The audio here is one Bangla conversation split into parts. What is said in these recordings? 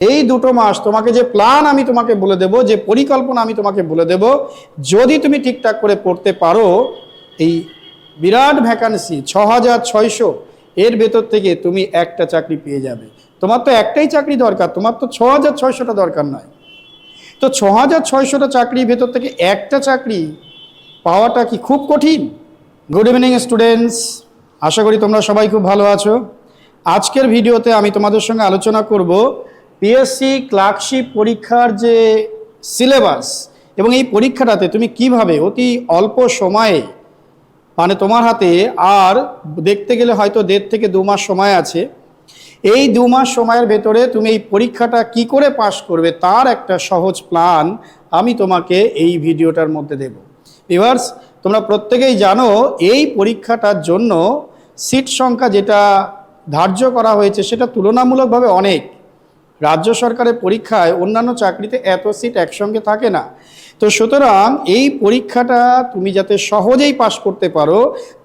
এই দুটো মাস তোমাকে যে প্ল্যান আমি তোমাকে বলে দেব, যে পরিকল্পনা আমি তোমাকে বলে দেব, যদি তুমি ঠিকঠাক করে পড়তে পারো, এই বিরাট ভ্যাকান্সি ছ হাজার ছয়শো, এর ভেতর থেকে তুমি একটা চাকরি পেয়ে যাবে। তোমার তো একটাই চাকরি দরকার, তোমার তো ছ হাজার ছয়শোটা দরকার নয়। তো ছ হাজার ছয়শোটা চাকরির ভেতর থেকে একটা চাকরি পাওয়াটা কি খুব কঠিন? গুড ইভিনিং স্টুডেন্টস আশা করি তোমরা সবাই খুব ভালো আছো। আজকের ভিডিওতে আমি তোমাদের সঙ্গে আলোচনা করব পিএসসি ক্লার্কশিপ পরীক্ষার যে সিলেবাস এবং এই পরীক্ষাটাতে তুমি কীভাবে অতি অল্প সময়ে মানে তোমার হাতে আর দেখতে গেলে হয়তো দেড় থেকে দু মাস সময় আছে, এই দু মাস সময়ের ভেতরে তুমি এই পরীক্ষাটা কি করে পাশ করবে তার একটা সহজ প্ল্যান আমি তোমাকে এই ভিডিওটার মধ্যে দেব। ভিউয়ার্স তোমরা প্রত্যেকেই জানো এই পরীক্ষাটার জন্য সিট সংখ্যা যেটা ধার্য করা হয়েছে সেটা তুলনামূলকভাবে অনেক। রাজ্য সরকারের পরীক্ষায় অন্যান্য চাকরিতে এত সিট একসঙ্গে থাকে না। তো সুতরাং এই পরীক্ষাটা তুমি যাতে সহজেই পাশ করতে পারো,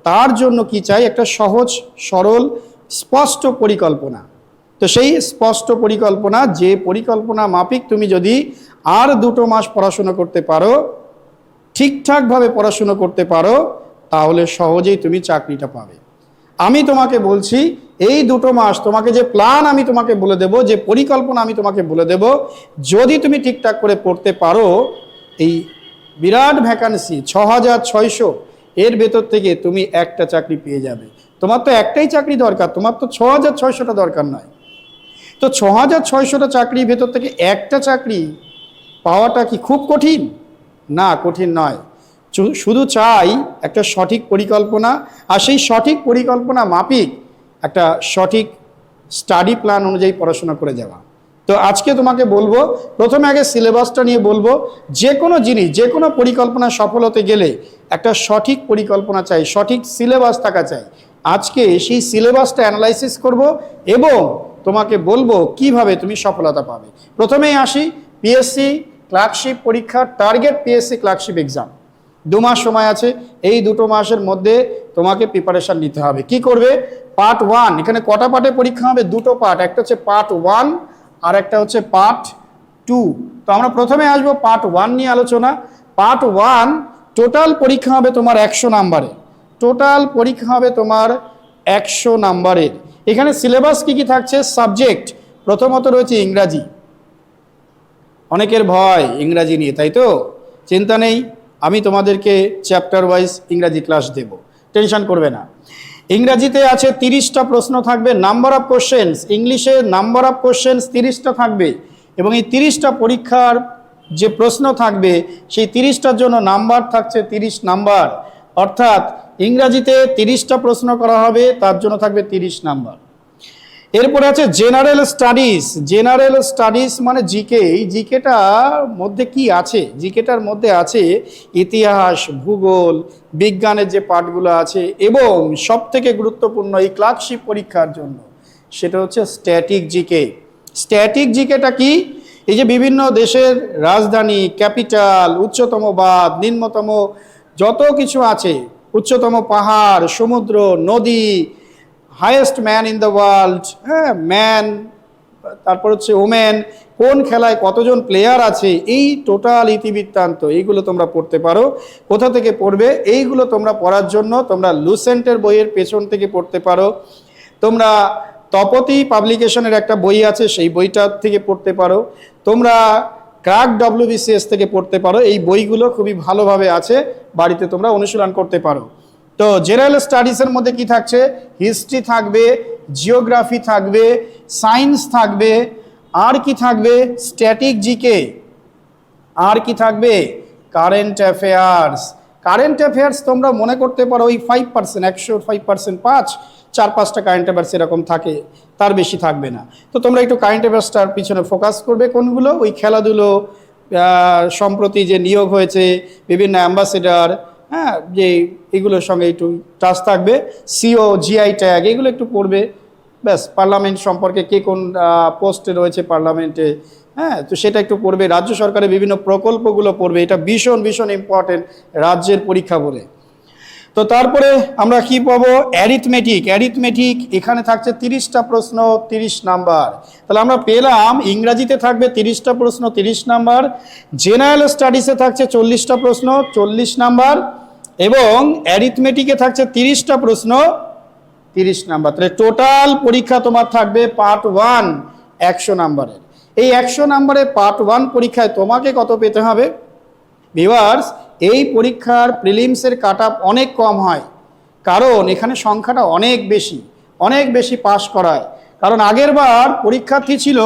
তার জন্য কি চাই? একটা সহজ, সরল, স্পষ্ট পরিকল্পনা। তো সেই স্পষ্ট পরিকল্পনা, যে পরিকল্পনা মাফিক তুমি যদি আর দুটো মাস পড়াশুনো করতে পারো, ঠিকঠাকভাবে পড়াশুনো করতে পারো, তাহলে সহজেই তুমি চাকরিটা পাবে। আমি তোমাকে বলছি, এই দুটো মাস তোমাকে যে প্ল্যান আমি তোমাকে বলে দেব, যে পরিকল্পনা আমি তোমাকে বলে দেব, যদি তুমি ঠিকঠাক করে পড়তে পারো, এই বিরাট ভ্যাকান্সি ছ হাজার ছয়শো, এর ভেতর থেকে তুমি একটা চাকরি পেয়ে যাবে। তোমার তো একটাই চাকরি দরকার, তোমার তো ছ হাজার ছয়শোটা দরকার নয়। তো ছ হাজার ছয়শোটা চাকরির ভেতর থেকে একটা চাকরি পাওয়াটা কি খুব কঠিন? না, কঠিন নয়। শুধু চাই একটা সঠিক পরিকল্পনা আর সেই সঠিক পরিকল্পনা মাফিক একটা সঠিক স্টাডি প্ল্যান অনুযায়ী পড়াশোনা করে যাওয়া। তো আজকে তোমাকে বলব, প্রথমে আগে সিলেবাসটা নিয়ে বলব যে কোনো জিনিস যে কোনো পরিকল্পনা সফল হতে গেলে একটা সঠিক পরিকল্পনা চাই, সঠিক সিলেবাস থাকা চাই। আজকে সেই সিলেবাসটা অ্যানালাইসিস করব এবং তোমাকে বলব কীভাবে তুমি সফলতা পাবে। প্রথমেই আসি, পিএসসি ক্লার্কশিপ পরীক্ষার টার্গেট পিএসসি ক্লার্কশিপ এক্সাম। দু মাস সময় আছে, এই দুটো মাসের মধ্যে তোমাকে প্রিপারেশান নিতে হবে। কি করবে? পার্ট ওয়ান এখানে কটা পার্টে পরীক্ষা হবে? দুটো পার্ট একটা হচ্ছে পার্ট ওয়ান আর একটা হচ্ছে পার্ট টু তো আমরা প্রথমে আসব পার্ট ওয়ান নিয়ে আলোচনা। পার্ট ওয়ান টোটাল পরীক্ষা হবে তোমার একশো নাম্বারে। টোটাল পরীক্ষা হবে তোমার একশো নাম্বারের এখানে সিলেবাস কি কি থাকছে? সাবজেক্ট প্রথমত রয়েছে ইংরাজি। অনেকের ভয় ইংরাজি নিয়ে, তাই তো? চিন্তা নেই? আমি তোমাদেরকে চ্যাপ্টার ওয়াইজ ইংরাজি ক্লাস দেব। টেনশন করবে না। ইংরাজিতে আছে তিরিশটা প্রশ্ন থাকবে নাম্বার অফ কোশ্চেন্স ইংলিশে নাম্বার অফ কোশ্চেন্স তিরিশটা থাকবে এবং এই তিরিশটা পরীক্ষার যে প্রশ্ন থাকবে, সেই তিরিশটার জন্য নাম্বার থাকছে তিরিশ নাম্বার অর্থাৎ ইংরাজিতে তিরিশটা প্রশ্ন করা হবে, তার জন্য থাকবে তিরিশ নাম্বার এরপরে আছে জেনারেল স্টাডিজ। জেনারেল স্টাডিজ মানে জিকে এই জিকেটার মধ্যে কি আছে? জিকেটার মধ্যে আছে ইতিহাস, ভূগোল, বিজ্ঞানের যে পাঠগুলো আছে এবং সব থেকে গুরুত্বপূর্ণ এই ক্লার্কশিপ পরীক্ষার জন্য সেটা হচ্ছে স্ট্যাটিক জিকে স্ট্যাটিক জিকেটা কি? এই যে বিভিন্ন দেশের রাজধানী, ক্যাপিটাল, উচ্চতম বাদ নিম্নতম যত কিছু আছে, উচ্চতম পাহাড়, সমুদ্র, নদী highest man in the world হ্যাঁ ম্যান তারপর হচ্ছে ওমেন কোন খেলায় কতজন প্লেয়ার আছে, এই টোটাল ইতিবৃত্তান্ত, এইগুলো তোমরা পড়তে পারো। কোথা থেকে পড়বে, এইগুলো তোমরা পড়ার জন্য তোমরা লুসেন্টের বইয়ের পেছন থেকে পড়তে পারো। তোমরা তপতি পাবলিকেশনের একটা বই আছে, সেই বইটার থেকে পড়তে পারো। তোমরা ক্রাক ডব্লিউবিসিএস থেকে পড়তে পারো, এই বইগুলো খুবই ভালোভাবে আছে, বাড়িতে তোমরা অনুশীলন করতে পারো। তো জেনারেল স্টাডিজের মধ্যে কি থাকছে? হিস্ট্রি থাকবে জিওগ্রাফি থাকবে সায়েন্স থাকবে, আর কি থাকবে? স্ট্যাটিক জিকে আর কি থাকবে? কারেন্ট অ্যাফেয়ার্স কারেন্ট অ্যাফেয়ার্স তোমরা মনে করতে পারো ওই ফাইভ পার্সেন্ট একশো ফাইভ পার্সেন্ট পাঁচ, চার, পাঁচটা কারেন্ট অ্যাফেয়ার্স এরকম থাকে, তার বেশি থাকবে না। তো তোমরা একটু কারেন্ট অ্যাফেয়ার্সটার পিছনে ফোকাস করবে, কোনগুলো? ওই খেলাধুলো সম্প্রতি যে নিয়োগ হয়েছে, বিভিন্ন অ্যাম্বাসেডার হ্যাঁ যে এগুলোর সঙ্গে একটু টাচ থাকবে। সিও জিআই ট্যাগ এগুলো একটু পড়বে। ব্যাস পার্লামেন্ট সম্পর্কে কে কোন পোস্টে রয়েছে পার্লামেন্টে হ্যাঁ তো সেটা একটু পড়বে। রাজ্য সরকারের বিভিন্ন প্রকল্পগুলো পড়বে। এটা ভীষণ ভীষণ ইম্পর্টেন্ট রাজ্যের পরীক্ষা বলে। তো তারপরে আমরা কি পাবো? অ্যারিথমেটিক অ্যারিথমেটিক এখানে থাকছে তিরিশটা প্রশ্ন, তিরিশ নাম্বার। তাহলে আমরা পেলাম, ইংরাজিতে থাকবে তিরিশটা প্রশ্ন, তিরিশ নাম্বার। জেনারেল স্টাডিসে থাকছে চল্লিশটা প্রশ্ন, চল্লিশ নাম্বার। এবং অ্যারিথমেটিকে থাকছে তিরিশটা প্রশ্ন, তিরিশ নাম্বার। তাহলে টোটাল পরীক্ষা তোমার থাকবে পার্ট ওয়ান একশো নাম্বারের। এই একশো নাম্বারের পার্ট ওয়ান পরীক্ষায় তোমাকে কত পেতে হবে? ভিউয়ার্স এই পরীক্ষার প্রিলিমসের কাট অনেক কম হয়। কারণ এখানে সংখ্যাটা অনেক বেশি অনেক বেশি পাশ করায়। কারণ আগের বার পরীক্ষার্থী ছিল?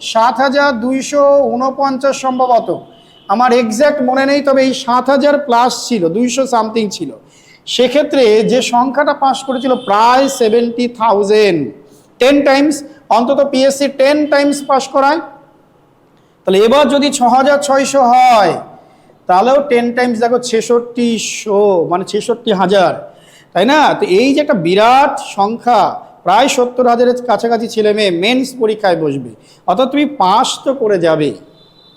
সাত হাজার দুইশো উনপঞ্চাশ সম্ভবত। আমার এক্স্যাক্ট মনে নেই, তবে এই সাত হাজার প্লাস ছিল, দুইশো সামথিং ছিল। সেক্ষেত্রে যে সংখ্যাটা পাশ করেছিল প্রায় সেভেন্টি থাউজেন্ড টেন টাইমস অন্তত পিএসসি টেন টাইমস পাশ করায়। তাহলে এবার যদি ছ হাজার ছয়শো হয় তাহলেও টেন টাইমস দেখো ছেষট্টিশো মানে ছেষট্টি হাজার, তাই না? তো এই যে একটা বিরাট সংখ্যা, প্রায় সত্তর হাজারের কাছাকাছি ছেলে মেয়ে মেন্স পরীক্ষায় বসবে। অর্থাৎ তুমি পাস তো করে যাবে,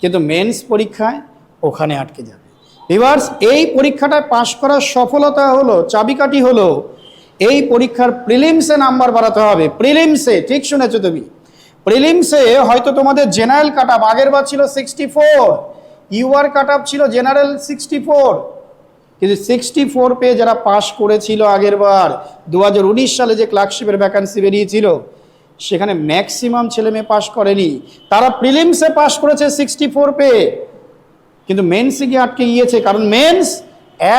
কিন্তু মেন্স পরীক্ষায় ওখানে আটকে যাবে। এবার এই পরীক্ষাটায় পাশ করার সফলতা হলো, চাবিকাঠি হলো, এই পরীক্ষার প্রিলিমসে নাম্বার বাড়াতে হবে। প্রিলিমসে ঠিক শুনেছো তুমি? প্রিলিমসে হয়তো তোমাদের জেনারেল কাট আগের বার ছিল sixty four UR cut up ছিল জেনারেল সিক্সটি ফোর কিন্তু সিক্সটি ফোর পেয়ে যারা পাশ করেছিল আগের বার দু হাজার উনিশ সালে যে ক্লার্কশিপের ভ্যাকান্সি বেরিয়েছিল, সেখানে ম্যাক্সিমাম ছেলে মেয়ে পাশ করেনি। তারা প্রিলিমসে পাশ করেছে সিক্সটি ফোর পেয়ে কিন্তু মেন্সে গিয়ে আটকে গিয়েছে, কারণ মেন্স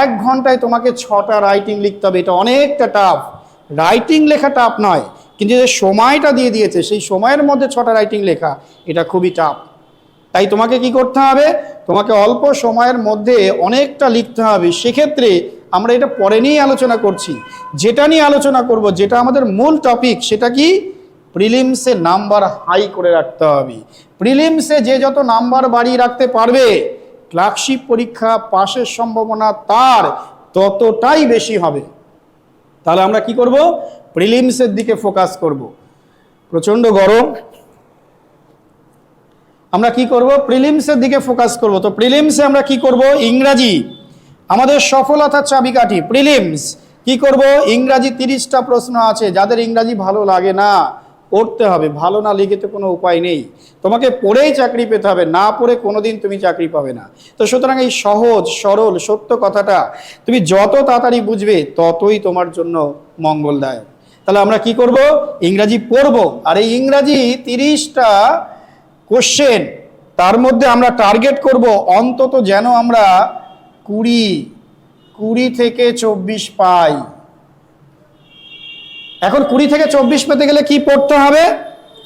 এক ঘন্টায় তোমাকে ছটা রাইটিং লিখতে হবে। এটা অনেকটা টাফ রাইটিং লেখা টাফ নয়। কিন্তু যে সময়টা দিয়ে দিয়েছে, সেই সময়ের মধ্যে ছটা রাইটিং লেখা, এটা খুবই টাফ তাই তোমাকে কি করতে হবে? তোমাকে অল্প সময়ের মধ্যে অনেকটা লিখতে হবে। সেক্ষেত্রে আমরা এটা পরে নিয়েই আলোচনা করছি। যেটা নিয়ে আলোচনা করব, যেটা আমাদের মূল টপিক সেটা কি? প্রিলিমসে নাম্বার হাই করে রাখতে হবে। প্রিলিমসে যে যত নাম্বার বাড়িয়ে রাখতে পারবে ক্লার্কশিপ পরীক্ষা পাশের সম্ভাবনা তার ততটাই বেশি হবে। তাহলে আমরা কি করব? প্রিলিমসের দিকে ফোকাস করব। প্রচণ্ড গরম। আমরা কি করব? প্রিলিমসের দিকে ফোকাস করব। তো প্রিলিমসে আমরা কি করব? ইংরাজি। আমাদের সফলতার চাবিকাঠি। প্রিলিমস কি করব? ইংরাজি তিরিশটা প্রশ্ন আছে। যাদের ইংরাজি ভালো লাগে না, পড়তে হবে। ভালো না লিখে তো কোনো উপায় নেই। তোমাকে পড়েই চাকরি পেতে হবে। না পড়ে কোনোদিন তুমি চাকরি পাবে না। তো সুতরাং এই সহজ, সরল, সত্য কথাটা তুমি যত তাড়াতাড়ি বুঝবে, ততই তোমার জন্য মঙ্গলদায়ক। তাহলে আমরা কি করব? ইংরাজি পড়ব। আর এই ইংরাজি তিরিশটা কোশ্চেন তার মধ্যে আমরা টার্গেট করব অন্তত যেন আমরা কুড়ি কুড়ি থেকে চব্বিশ পাই। এখন কুড়ি থেকে চব্বিশ পেতে গেলে কি পড়তে হবে?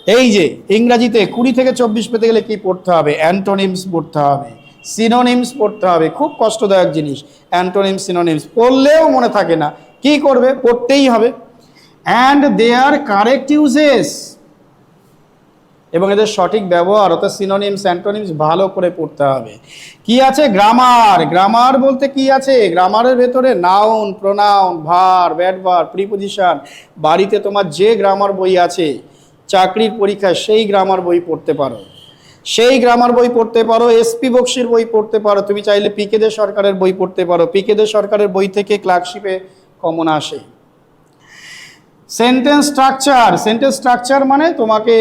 এই যে, ইংরাজিতে কুড়ি থেকে চব্বিশ পেতে গেলে কি পড়তে হবে? অ্যান্টোনিমস পড়তে হবে। সিনোনিমস পড়তে হবে। খুব কষ্টদায়ক জিনিস। অ্যান্টোনিমস সিনোনিমস পড়লেও মনে থাকে না। কি করবে? পড়তেই হবে। And they are correct usages এবং এদের সঠিক ব্যবহার অর্থাৎ সিনোনিমস অ্যান্টোনিমস ভালো করে পড়তে হবে। কি আছে? গ্রামার গ্রামার বলতে কি আছে? গ্রামারের ভেতরে নাউন প্রোনাউন ভার ব্যাডভার প্রিপোজিশন বাড়িতে তোমার যে গ্রামার বই আছে, চাকরির পরীক্ষায় সেই গ্রামার বই পড়তে পারো। সেই গ্রামার বই পড়তে পারো এসপি বক্সির বই পড়তে পারো, তুমি চাইলে পিকে দে সরকারের বই পড়তে পারো। পিকে দে সরকারের বই থেকে ক্লার্কশিপে কমন আসে। সেন্টেন্স স্ট্রাকচার সেন্টেন্স স্ট্রাকচার মানে তোমাকে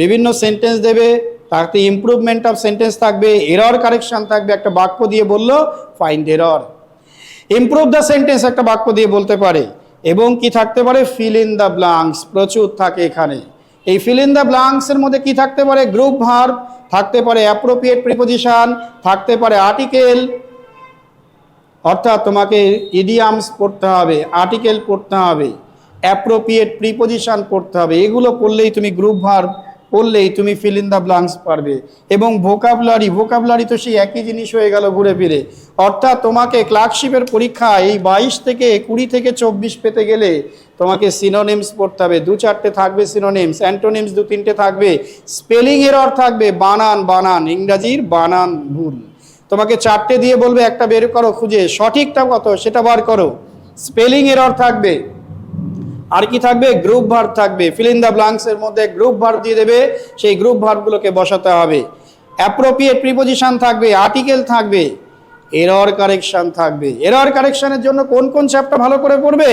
বিভিন্ন সেন্টেন্স দেবে তাতে ইমপ্রুভমেন্ট অফ সেন্টেন্স থাকবে এরর কারেকশন থাকবে, একটা বাক্য দিয়ে বলল find error improve the sentence একটা বাক্য দিয়ে বলতে পারে। এবং কি থাকতে পারে? ফিল ইন দ্য ব্লাঙ্কস প্রচুর থাকে এখানে। এই ফিল ইন দ্য ব্লাঙ্কসের মধ্যে কি থাকতে পারে? গ্রুপ ভার্ব থাকতে পারে অ্যাপ্রোপ্রিয়েট প্রিপোজিশন থাকতে পারে আর্টিকেল অর্থাৎ তোমাকে ইডিয়ামস পড়তে হবে আর্টিকেল পড়তে হবে। অ্যাপ্রোপ্রিয়েট প্রিপোজিশন পড়তে হবে। এগুলো পড়লেই তুমি গ্রুপ ভার্ব পড়লেই তুমি ফিল ইন দ্য ব্লাঙ্কস পারবে। এবং ভোকাবলারি ভোকাবলারি তো সেই একই জিনিস হয়ে গেল ঘুরে ফিরে। অর্থাৎ তোমাকে ক্লার্কশিপের পরীক্ষা এই বাইশ থেকে কুড়ি থেকে চব্বিশ পেতে গেলে তোমাকে সিনোনিমস পড়তে হবে। দু চারটে থাকবে সিনোনিমস অ্যান্টোনিমস দু তিনটে থাকবে। স্পেলিং এরর থাকবে বানান বানান, ইংরাজির বানান ভুল। তোমাকে চারটে দিয়ে বলবে, একটা বের করো, খুঁজে। সঠিকটা কত, সেটা বার করো। স্পেলিং এরর থাকবে। আর কি থাকবে? গ্রুপ ভার্ব থাকবে। ফিল ইন দ্য মধ্যে গ্রুপ ভার্ব দিয়ে দেবে। সেই গ্রুপ ভার্বগুলোকে বসাতে হবে। অ্যাপ্রোপ্রিয়েট প্রিপোজিশন থাকবে আর্টিকেল থাকবে এরর কারেকশন থাকবে। এরর কারেকশনের জন্য কোন কোন চ্যাপ্টার ভালো করে পড়বে?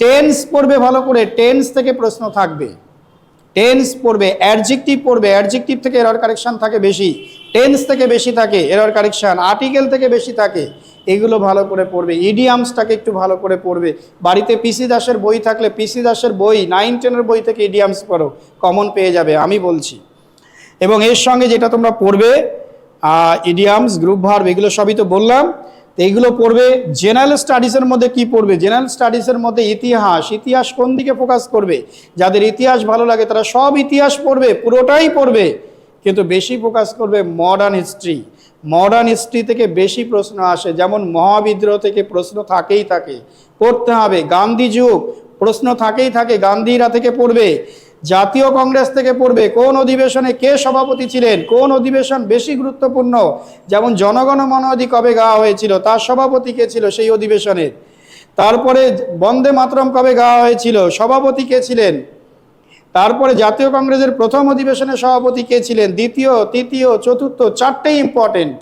টেন্স পড়বে ভালো করে। টেন্স থেকে প্রশ্ন থাকবে। টেন্স পড়বে। অ্যাডজেক্টিভ পড়বে। অ্যাডজেক্টিভ থেকে এরর কারেকশন থাকে বেশি। টেন্স থেকে বেশি থাকে এরর কারেকশন আর্টিকেল থেকে বেশি থাকে। এগুলো ভালো করে পড়বে। ইডিয়ামসটাকে একটু ভালো করে পড়বে। বাড়িতে পিসি দাসের বই থাকলে পিসি দাসের বই নাইন টেনের বই থেকে ইডিয়ামস পড়ো। কমন পেয়ে যাবে, আমি বলছি। এবং এর সঙ্গে যেটা তোমরা পড়বে ইডিয়ামস গ্রুপ ভার্ব এগুলো সবই তো বললাম। তো এইগুলো পড়বে জেনারেল স্টাডিজের মধ্যে কি পড়বে? জেনারেল স্টাডিজের মধ্যে ইতিহাস। ইতিহাস কোন দিকে ফোকাস করবে? যাদের ইতিহাস ভালো লাগে, তারা সব ইতিহাস পড়বে, পুরোটাই পড়বে। কিন্তু বেশি ফোকাস করবে মডার্ন হিস্ট্রি মডার্ন হিস্ট্রি থেকে বেশি প্রশ্ন আসে, যেমন মহাবিদ্রোহ থেকে প্রশ্ন থাকেই থাকে। পড়তে হবে, গান্ধী যুগ, প্রশ্ন থাকেই থাকে, গান্ধীরা থেকে পড়বে। জাতীয় কংগ্রেস থেকে পড়বে, কোন অধিবেশনে কে সভাপতি ছিলেন, কোন অধিবেশন বেশি গুরুত্বপূর্ণ, যেমন জনগণ মনোধি কবে গাওয়া হয়েছিল, তার সভাপতি কে ছিল সেই অধিবেশনের। তারপরে বন্দে মাতরম কবে গাওয়া হয়েছিল, সভাপতি কে ছিলেন? তারপরে জাতীয় কংগ্রেসের প্রথম অধিবেশনে সভাপতি কে ছিলেন? দ্বিতীয়, তৃতীয়, চতুর্থ, চারটেই ইম্পর্টেন্ট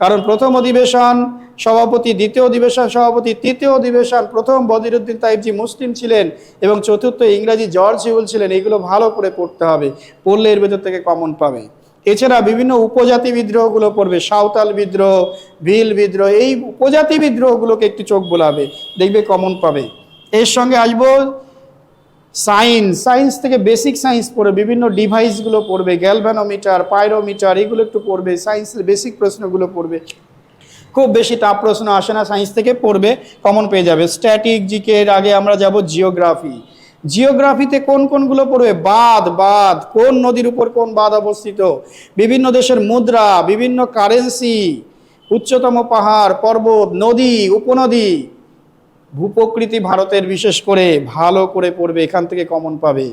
কারণ প্রথম অধিবেশন সভাপতি, দ্বিতীয় অধিবেশন সভাপতি, তৃতীয় অধিবেশন প্রথম বদিরুদ্দিন তাইবজি মুসলিম ছিলেন এবং চতুর্থ ইংরাজি জর্জ হিউল ছিলেন। এগুলো ভালো করে পড়তে হবে। পড়লে এর ভেতর থেকে কমন পাবে। এছাড়া বিভিন্ন উপজাতি বিদ্রোহগুলো পড়বে। সাঁওতাল বিদ্রোহ, ভিল বিদ্রোহ, এই উপজাতি বিদ্রোহগুলোকে একটু চোখ বোলাবে। দেখবে কমন পাবে। এর সঙ্গে আসব সায়েন্স সায়েন্স থেকে বেসিক সায়েন্স পড়বে বিভিন্ন ডিভাইসগুলো পড়বে গ্যালভ্যানোমিটার পাইরোমিটার এগুলো একটু পড়বে সায়েন্সের বেসিক প্রশ্নগুলো পড়বে। খুব বেশি টাফ প্রশ্ন আসে না সায়েন্স থেকে পড়বে কমন পেয়ে যাবে। স্ট্যাটিক জিকের আগে আমরা যাব জিওগ্রাফি জিওগ্রাফিতে কোন কোনগুলো পড়বে? বাঁধ বাঁধ। কোন নদীর উপর কোন বাঁধ অবস্থিত? বিভিন্ন দেশের মুদ্রা, বিভিন্ন কারেন্সি উচ্চতম পাহাড়, পর্বত, নদী, উপনদী। ভূপ্রকৃতি ভারতের বিশেষ করে ভালো করে পড়বে, এখান থেকে কমন পাবে।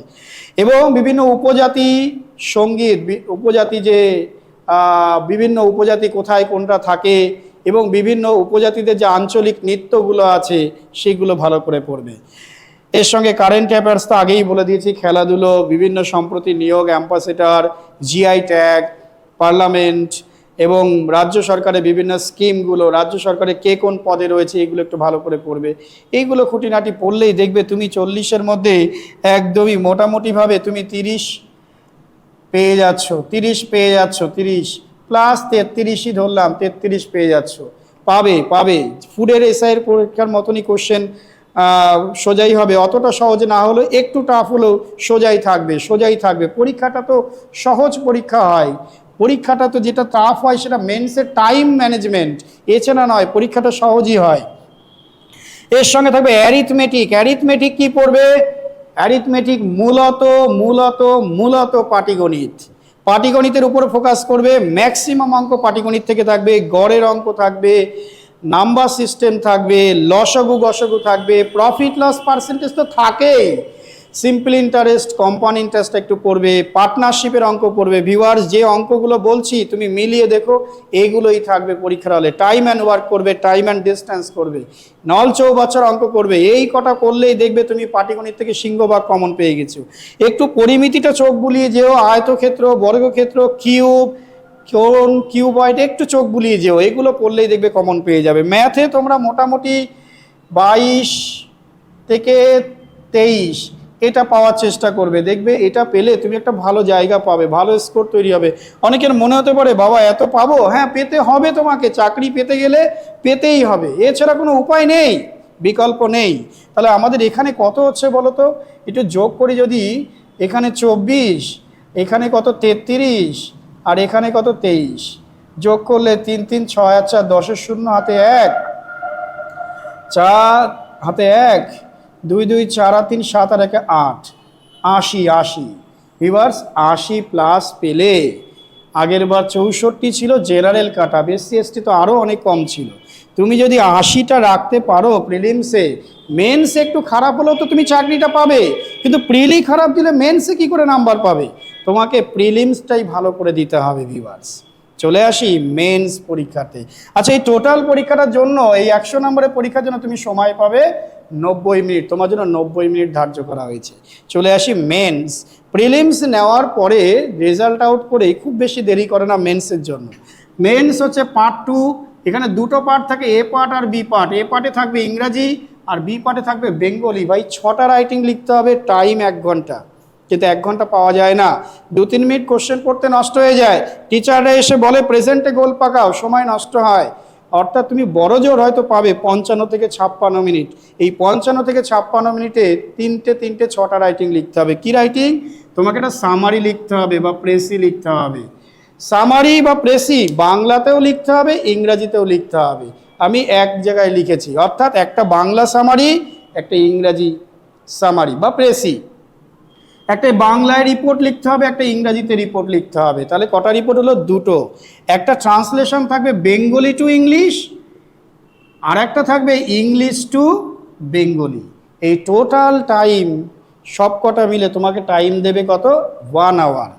এবং বিভিন্ন উপজাতি সংগীত উপজাতি যে বিভিন্ন উপজাতি কোথায় কোনটা থাকে এবং বিভিন্ন উপজাতিদের যে আঞ্চলিক নৃত্যগুলো আছে, সেগুলো ভালো করে পড়বে। এর সঙ্গে কারেন্ট অ্যাফেয়ার্স তো আগেই বলে দিয়েছি, খেলাধুলো, বিভিন্ন সম্প্রতি নিয়োগ অ্যাম্বাসেডার জিআই ট্যাগ পার্লামেন্ট এবং রাজ্য সরকারের বিভিন্ন স্কিমগুলো, রাজ্য সরকারে কে কোন পদে রয়েছে, এগুলো একটু ভালো করে পড়বে। এইগুলো খুঁটিনাটি পড়লেই দেখবে তুমি চল্লিশের মধ্যে একদমই মোটামুটিভাবে তুমি তিরিশ পেয়ে যাচ্ছ, তিরিশ পেয়ে যাচ্ছ, তিরিশ প্লাস তেত্রিশই ধরলাম, তেত্রিশ পেয়ে যাচ্ছ। পাবে পাবে। ফুডের এসআইয়ের পরীক্ষার মতনই কোশ্চেন সোজাই হবে। অতটা সহজ না হলেও একটু টাফ হলেও সোজাই থাকবে সোজাই থাকবে। পরীক্ষাটা তো সহজ পরীক্ষা হয়। পরীক্ষাটা তো যেটা টাফ হয় সেটা মেন্সের টাইম ম্যানেজমেন্ট এছাড়া নয়, পরীক্ষাটা সহজই হয়। এর সঙ্গে থাকবে অ্যারিথমেটিক অ্যারিথমেটিক কি পড়বে? অ্যারিথমেটিক মূলত মূলত মূলত পাটিগণিত। পাটিগণিতের উপর ফোকাস করবে ম্যাক্সিমাম অঙ্ক পাটিগণিত থেকে থাকবে, গড়ের অঙ্ক থাকবে নাম্বার সিস্টেম থাকবে লসগু গসগু থাকবে প্রফিট লস পার্সেন্টেজ তো থাকেই। সিম্পল ইন্টারেস্ট কম্পাউন্ড ইন্টারেস্ট একটু পড়বে পার্টনারশিপের অঙ্ক পড়বে। ভিউয়ার্স যে অঙ্কগুলো বলছি, তুমি মিলিয়ে দেখো এইগুলোই থাকবে পরীক্ষার হলে। টাইম অ্যান্ড ওয়ার্ক করবে টাইম অ্যান্ড ডিস্টেন্স করবে। নল চৌবাচ্চার অঙ্ক করবে। এই কটা করলেই দেখবে তুমি পাটিগণিত থেকে সিংহভাগ কমন পেয়ে গেছো। একটু পরিমিতিটা চোখ বুলিয়ে যেও, আয়তক্ষেত্র, বর্গক্ষেত্র, কিউব কোন কিউবয়েড, একটু চোখ বুলিয়ে যেও। এগুলো পড়লেই দেখবে কমন পেয়ে যাবে। ম্যাথে তোমরা মোটামুটি বাইশ থেকে তেইশ। এটা পাওয়ার চেষ্টা করবে। দেখবে এটা পেলে তুমি একটা ভালো জায়গা পাবে, ভালো স্কোর তৈরি হবে। অনেকের মনে হতে পারে, বাবা, এত পাবো? হ্যাঁ পেতে হবে তোমাকে। চাকরি পেতে গেলে পেতেই হবে। এছাড়া কোনো উপায় নেই, বিকল্প নেই। তাহলে আমাদের এখানে কত হচ্ছে বলো তো একটু যোগ করি যদি, এখানে চব্বিশ, এখানে কত তেত্রিশ, আর এখানে কত তেইশ। যোগ করলে তিন তিন, ছয়, আর চার, দশের শূন্য, হাতে এক। চার, হাতে এক। দুই দুই চার তিন সাত আর একে আট। আশি আশি। ভিভার্স আশি প্লাস পেলে আগের বার চৌষট্টি ছিল, জেনারেল কাটা। এসসি এসটি তো আরও অনেক কম ছিল। তুমি যদি আশিটা রাখতে পারো প্রিলিমসে, মেন্সে একটু খারাপ হলেও তো তুমি চাকরিটা পাবে। কিন্তু প্রিলি খারাপ দিলে মেন্সে কি করে নাম্বার পাবে? তোমাকে প্রিলিমসটাই ভালো করে দিতে হবে ভিভার্স চলে আসি মেন্স পরীক্ষাতে। আচ্ছা এই টোটাল পরীক্ষাটার জন্য, এই একশো নম্বরের পরীক্ষার জন্য তুমি সময় পাবে নব্বই মিনিট, তোমার জন্য নব্বই মিনিট ধার্য করা হয়েছে। চলে আসি মেন্স প্রিলিমস নেওয়ার পরে রেজাল্ট আউট করে খুব বেশি দেরি করে না মেন্সের জন্য। মেন্স হচ্ছে পার্ট টু এখানে দুটো পার্ট থাকে, এ পার্ট আর বি পার্ট এ পার্টে থাকবে ইংরাজি আর বি পার্টে থাকবে বেঙ্গলি। ভাই, ছটা রাইটিং লিখতে হবে টাইম এক ঘণ্টা। কিন্তু এক ঘণ্টা পাওয়া যায় না। দু তিন মিনিট কোশ্চেন পড়তে নষ্ট হয়ে যায়। টিচাররা এসে বলে প্রেজেন্টে গোল পাকাও, সময় নষ্ট হয়। অর্থাৎ তুমি বড় জোর হয়তো পাবে পঞ্চান্ন থেকে ছাপ্পান্ন মিনিট। এই পঞ্চান্ন থেকে ছাপ্পান্ন মিনিটে তিনটে তিনটে, ছটা রাইটিং লিখতে হবে। কি রাইটিং তোমাকে একটা সামারি লিখতে হবে বা প্রেসি লিখতে হবে। সামারি বা প্রেসি বাংলাতেও লিখতে হবে, ইংরাজিতেও লিখতে হবে। আমি এক জায়গায় লিখেছি। অর্থাৎ একটা বাংলা সামারি একটা ইংরাজি সামারি বা প্রেসি। একটা বাংলায় রিপোর্ট লিখতে হবে, একটা ইংরাজিতে রিপোর্ট লিখতে হবে। তাহলে কটা রিপোর্ট হলো? দুটো। একটা ট্রান্সলেশন থাকবে বেঙ্গলি টু ইংলিশ আর একটা থাকবে ইংলিশ টু বেঙ্গলি এই টোটাল টাইম সব কটা মিলে তোমাকে টাইম দেবে কত? ওয়ান আওয়ার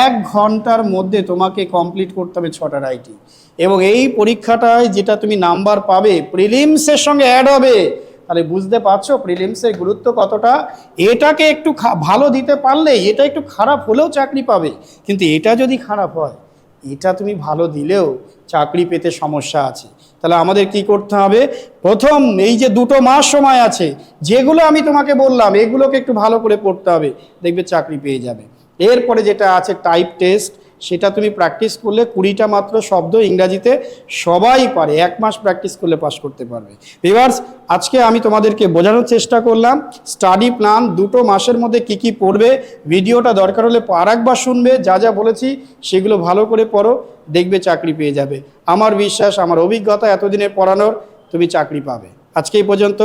এক ঘণ্টার মধ্যে তোমাকে কমপ্লিট করতে হবে ছটা রাইটিং এবং এই পরীক্ষাটায় যেটা তুমি নাম্বার পাবে প্রিলিমসের সঙ্গে অ্যাড হবে। তাহলে বুঝতে পারছ প্রিলিমসের গুরুত্ব কতটা? এটাকে একটু ভালো দিতে পারলে এটা একটু খারাপ হলেও চাকরি পাবে। কিন্তু এটা যদি খারাপ হয়, এটা তুমি ভালো দিলেও চাকরি পেতে সমস্যা আছে। তাহলে আমাদের কি করতে হবে? প্রথম এই যে দুটো মাস সময় আছে, যেগুলো আমি তোমাকে বললাম, এগুলোকে একটু ভালো করে পড়তে হবে, দেখবে চাকরি পেয়ে যাবে। এরপরে যেটা আছে টাইপ টেস্ট সেটা তুমি প্র্যাকটিস করলে কুড়িটা মাত্র শব্দ ইংরাজিতে সবাই পারে, এক মাস প্র্যাকটিস করলে পাস করতে পারবে। ভিভার্স আজকে আমি তোমাদেরকে বোঝানোর চেষ্টা করলাম স্টাডি প্ল্যান দুটো মাসের মধ্যে কি কি পড়বে, ভিডিওটা দরকার হলে আর একবার শুনবে, যা যা বলেছি সেগুলো ভালো করে পড়ো, দেখবে চাকরি পেয়ে যাবে। আমার বিশ্বাস, আমার অভিজ্ঞতা এতদিনের পড়ানোর তুমি চাকরি পাবে। আজকে এই পর্যন্ত,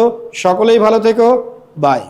সকলেই ভালো থেকো বাই